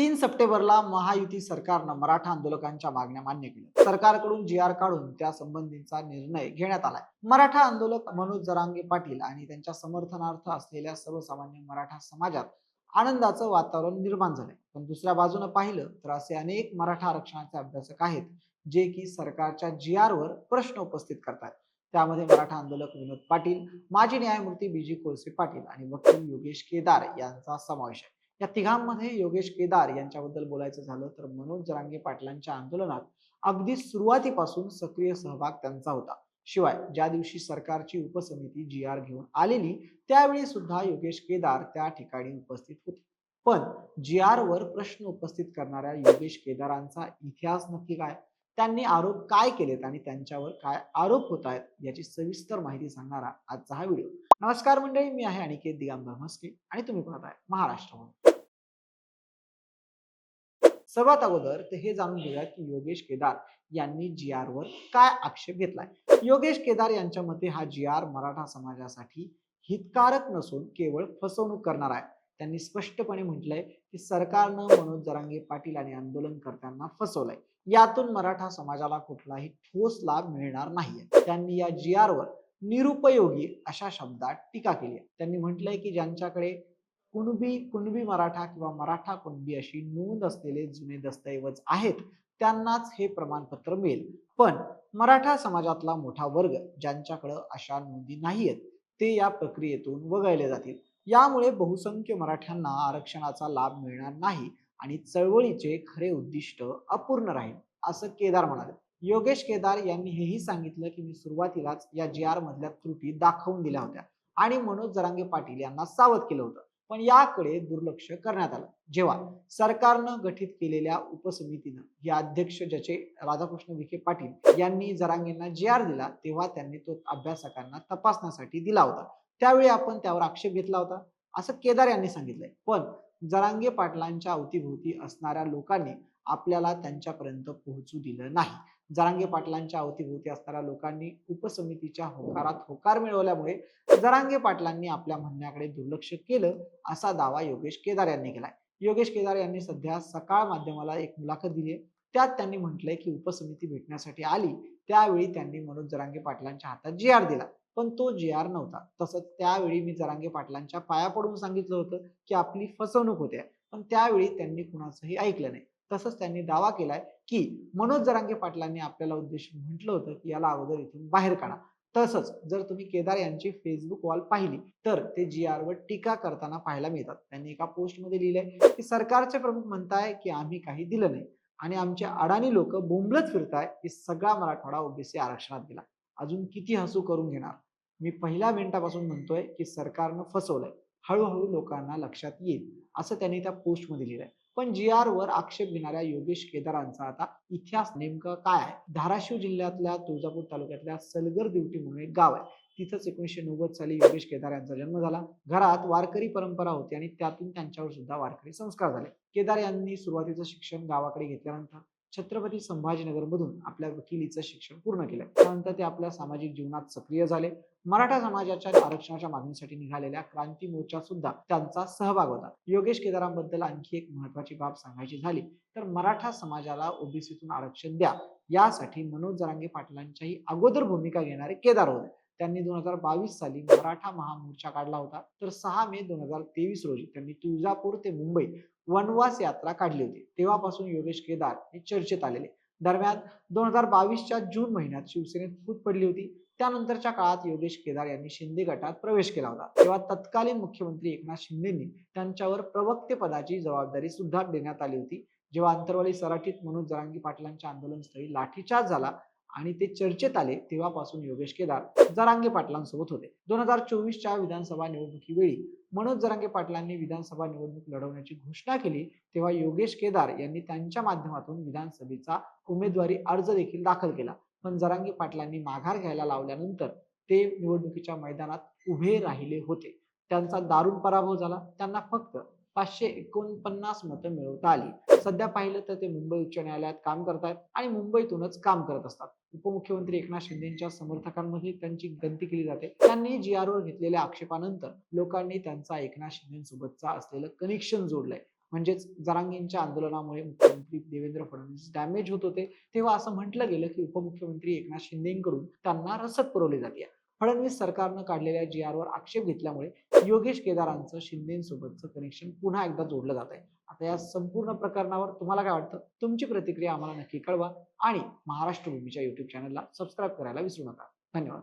तीन सप्टेंबरला महायुती सरकारनं मराठा आंदोलकांच्या मागण्या मान्य केल्या. सरकारकडून जी आर काढून त्या संबंधीचा निर्णय घेण्यात आलाय. मराठा आंदोलक मनोज जरांगे पाटील आणि त्यांच्या समर्थनार्थ असलेल्या सर्वसामान्य मराठा समाजात आनंदाचं वातावरण निर्माण झालंय. पण दुसऱ्या बाजूनं पाहिलं तर असे अनेक मराठा आरक्षणाचे अभ्यासक आहेत जे की सरकारच्या जी आर वर प्रश्न उपस्थित करतात त्यामध्ये मराठा आंदोलक विनोद पाटील माजी न्यायमूर्ती बी जी कोळसे पाटील आणि वकील योगेश केदार यांचा समावेश आहे. या तिघांमध्ये योगेश केदार यांच्याबद्दल बोलायचं झालं तर मनोज जरांगे पाटलांच्या आंदोलनात अगदी सुरुवातीपासून सक्रिय सहभाग त्यांचा होता. शिवाय ज्या दिवशी सरकारची उपसमिती जी आर घेऊन आलेली त्यावेळी सुद्धा योगेश केदार त्या ठिकाणी उपस्थित होते. पण जी आर वर प्रश्न उपस्थित करणाऱ्या योगेश केदारांचा इतिहास नक्की काय? त्यांनी आरोप काय केलेत आणि त्यांच्यावर काय आरोप होत आहेत याची सविस्तर माहिती सांगणारा आजचा हा व्हिडिओ. नमस्कार मंडळी मी आहे अनिकेत दिगंबर म्हस्के आणि तुम्ही पाहत आहे महाराष्ट्र सर्वात अगोदर तर हे जाणून घेऊया की योगेश केदार यांनी जी आर वर काय आक्षेप घेतलाय. योगेश केदार यांच्या मते हा जी आर मराठा समाजासाठी हितकारक नसून केवळ फसवणूक करणार आहे. त्यांनी स्पष्टपणे म्हटलंय की सरकारनं मनोज जरांगे पाटील आणि आंदोलनकर्त्यांना फसवलंय. यातून मराठा समाजाला कुठलाही ठोस लाभ मिळणार नाहीये. त्यांनी या जी आर वर निरुपयोगी अशा शब्दात टीका केली आहे. त्यांनी म्हटलंय की ज्यांच्याकडे कुणबी कुणबी मराठा किंवा मराठा कुणबी अशी नोंद असलेले जुने दस्तऐवज आहेत त्यांनाच हे प्रमाणपत्र मिळेल. पण मराठा समाजातला मोठा वर्ग ज्यांच्याकडं अशा नोंदी नाहीयेत ते या प्रक्रियेतून वगळले जातील. यामुळे बहुसंख्य मराठ्यांना आरक्षणाचा लाभ मिळणार नाही आणि चळवळीचे खरे उद्दिष्ट अपूर्ण राहील असं केदार म्हणाले. योगेश केदार यांनी हेही सांगितलं की मी सुरुवातीलाच या जी आर मधल्या त्रुटी दाखवून दिल्या होत्या आणि मनोज जरांगे पाटील यांना सावध केलं होतं. पण याकडे दुर्लक्ष करण्यात आलं. जेव्हा सरकारनं गठीत केलेल्या उपसमितीनं या अध्यक्ष ज्याचे राधाकृष्ण विखे पाटील यांनी जरांगेंना जी आर दिला तेव्हा त्यांनी तो अभ्यासकांना तपासण्यासाठी दिला होता. त्यावेळी आपण त्यावर आक्षेप घेतला होता. असं केदार यांनी सांगितलंय. पण जरांगे पाटलांच्या अवतीभोवती असणाऱ्या लोकांनी आपल्याला त्यांच्यापर्यंत पोहोचू दिलं नाही. जरांगे पाटलांच्या अवतीभोवती असणाऱ्या लोकांनी उपसमितीच्या होकारात होकार मिळवल्यामुळे जरांगे पाटलांनी आपल्या म्हणण्याकडे दुर्लक्ष केलं असा दावा योगेश केदार यांनी केलाय. योगेश केदार यांनी सध्या सकाळ माध्यमाला एक मुलाखत दिली आहे त्यात त्यांनी म्हटलंय की उपसमिती भेटण्यासाठी आली. त्यावेळी त्यांनी मनोज जरांगे पाटलांच्या हातात जी आर दिला. पण तो जी आर नव्हता. तसंच त्यावेळी मी जरांगे पाटलांच्या पाया पडून सांगितलं होतं की आपली फसवणूक होते. पण त्यावेळी त्यांनी कुणाचंही ऐकलं नाही. तसंच त्यांनी दावा केलाय की मनोज जरांगे पाटलांनी आपल्याला उद्देशून म्हटलं होतं की याला अगोदर इथून बाहेर काढा. तसंच जर तुम्ही केदार यांची फेसबुक वॉल पाहिली तर ते जी आर वर टीका करताना पाहायला मिळतात. त्यांनी एका पोस्टमध्ये लिहिलंय की सरकारचे प्रमुख म्हणताय की आम्ही काही दिलं नाही आणि आमचे अडाणी लोक बोंबलत फिरताय की सगळा मराठवाडा ओबीसी आरक्षणात गेला. अजून किती हसू करून घेणार? मी पहिल्या मिनिटापासून म्हणतोय की सरकारनं फसवलंय. हळूहळू लोकांना लक्षात येईल असं त्यांनी त्या पोस्टमध्ये लिहिलंय. पण जी आर वर आक्षेप घेणाऱ्या योगेश केदारांचा आता इतिहास नेमका काय आहे? धाराशिव जिल्ह्यातल्या तुळजापूर तालुक्यातल्या सलगर दिवटी म्हणून एक गाव आहे. तिथंच एकोणीसशे नव्वद साली योगेश केदार यांचा जन्म झाला. घरात वारकरी परंपरा होती आणि त्यातून त्यांच्यावर सुद्धा वारकरी संस्कार झाले. केदार यांनी सुरुवातीचं शिक्षण गावाकडे घेतल्यानंतर छत्रपती संभाजीनगर मधून आपल्या वकिलीचं शिक्षण पूर्ण केलं. त्यानंतर ते आपल्या सामाजिक जीवनात सक्रिय झाले. मराठा समाजाच्या आरक्षणाच्या मागणीसाठी निघालेल्या क्रांती मोर्चा सुद्धा त्यांचा सहभाग होता. योगेश केदारांबद्दल आणखी एक महत्वाची बाब सांगायची झाली तर मराठा समाजाला ओबीसीतून आरक्षण द्या. यासाठी मनोज जरांगे पाटलांच्याही अगोदर भूमिका घेणारे केदार होते. त्यांनी दोन हजार बावीस साली मराठा महामोर्चा काढला होता. तर सहा मे दोन हजार तेवीस रोजी त्यांनी तुळजापूर ते मुंबई वनवास यात्रा काढली होती. तेव्हापासून योगेश केदार हे चर्चेत आलेले. दरम्यान दोन हजार बावीसच्या जून महिन्यात शिवसेनेत फूट पडली होती. त्यानंतरच्या काळात योगेश केदार यांनी शिंदे गटात प्रवेश केला होता. तेव्हा तत्कालीन मुख्यमंत्री एकनाथ शिंदेंनी त्यांच्यावर प्रवक्ते पदाची जबाबदारी सुद्धा देण्यात आली होती. जेव्हा अंतरवाली सराठीत मनोज जरांगी पाटलांच्या आंदोलनस्थळी लाठीचार्ज झाला आणि ते चर्चेत आले तेव्हापासून योगेश केदार जरांगे पाटलांसोबत होते. दोन हजार चोवीसच्या विधानसभा निवडणुकीवेळी मनोज जरांगे पाटलांनी विधानसभा निवडणूक लढवण्याची घोषणा केली तेव्हा योगेश केदार यांनी त्यांच्या माध्यमातून विधानसभेचा उमेदवारी अर्ज देखील दाखल केला. पण जरांगे पाटलांनी माघार घ्यायला लावल्यानंतर ते निवडणुकीच्या मैदानात उभे राहिले होते. त्यांचा दारुण पराभव झाला. त्यांना फक्त पाचशे एकोणपन्नास मतं मिळवता आली. सध्या पाहिलं तर ते मुंबई उच्च न्यायालयात काम करतात आणि मुंबईतूनच काम करत असतात. उपमुख्यमंत्री एकनाथ शिंदेच्या समर्थकांमध्ये त्यांची गंती केली जाते. त्यांनी जी आर वर घेतलेल्या आक्षेपानंतर लोकांनी त्यांचा एकनाथ शिंदेसोबतचा असलेलं कनेक्शन जोडलंय. म्हणजेच जरांगींच्या आंदोलनामुळे मुख्यमंत्री देवेंद्र फडणवीस डॅमेज होत होते. तेव्हा असं म्हटलं गेलं की उपमुख्यमंत्री एकनाथ शिंदेकडून त्यांना रसद पुरवली जाते फडणवीस सरकारनं काढलेल्या जी आर वर आक्षेप घेतल्यामुळे योगेश केदारांचं शिंदेसोबतचं कनेक्शन पुन्हा एकदा जोडलं जात आहे आता या संपूर्ण प्रकरणावर तुम्हाला काय वाटतं? तुमची प्रतिक्रिया आम्हाला नक्की कळवा आणि महाराष्ट्र भूमीच्या युट्यूब चॅनलला सबस्क्राईब करायला विसरू नका. धन्यवाद.